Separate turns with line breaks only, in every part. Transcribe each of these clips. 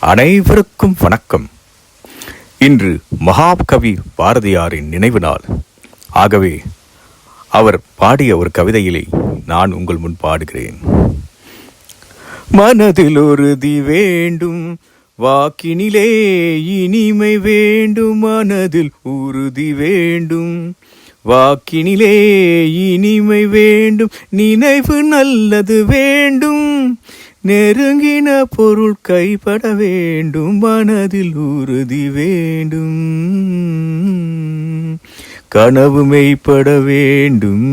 அனைவருக்கும் வணக்கம். இன்று மகாகவி பாரதியாரின் நினைவு நாள். ஆகவே அவர் பாடிய ஒரு கவிதையிலே நான் உங்கள் முன் பாடுகிறேன். மனதில் உறுதி வேண்டும் வாக்கினிலே இனிமை வேண்டும் மனதில் உறுதி வேண்டும் வாக்கினிலே இனிமை வேண்டும் நினைவு நல்லது வேண்டும். நெருங்கின பொருள் கைப்பட வேண்டும் மனதில் உறுதி வேண்டும். கனவு மெய்ப்பட வேண்டும்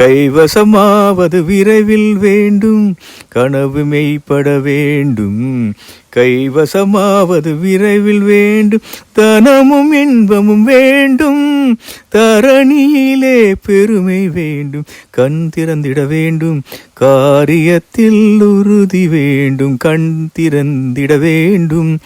கைவசமாவது விரைவில் வேண்டும் கனவு மெய்ப்பட வேண்டும். கைவசமாவது விரைவில் வேண்டும் தனமும் இன்பமும் வேண்டும். தரணியிலே பெருமை வேண்டும் கண் திறந்திட வேண்டும். காரியத்தில் உறுதி வேண்டும் கண் திறந்திட வேண்டும்.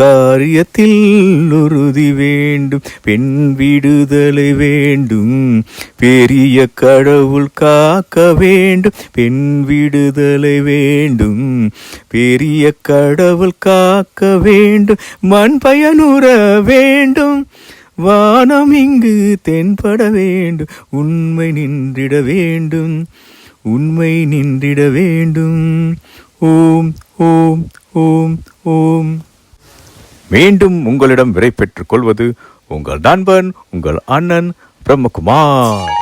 காரியத்தில் உறுதி வேண்டும் பெண் விடுதலை வேண்டும். பெரிய கடவுள் காக்க வேண்டும் பெண் விடுதலை வேண்டும். பெரிய கடவுள் காக்க வேண்டும் மண் பயனுற வேண்டும். வானம் இங்கு தென்பட வேண்டும் உண்மை நின்றிட வேண்டும். உண்மை நின்றிட வேண்டும். ஓம் ஓம் ஓம் ஓம். மீண்டும் உங்களிடம் விடை பெற்றுக் கொள்வது உங்கள் நண்பன் உங்கள் அண்ணன் பிரம்மகுமார்.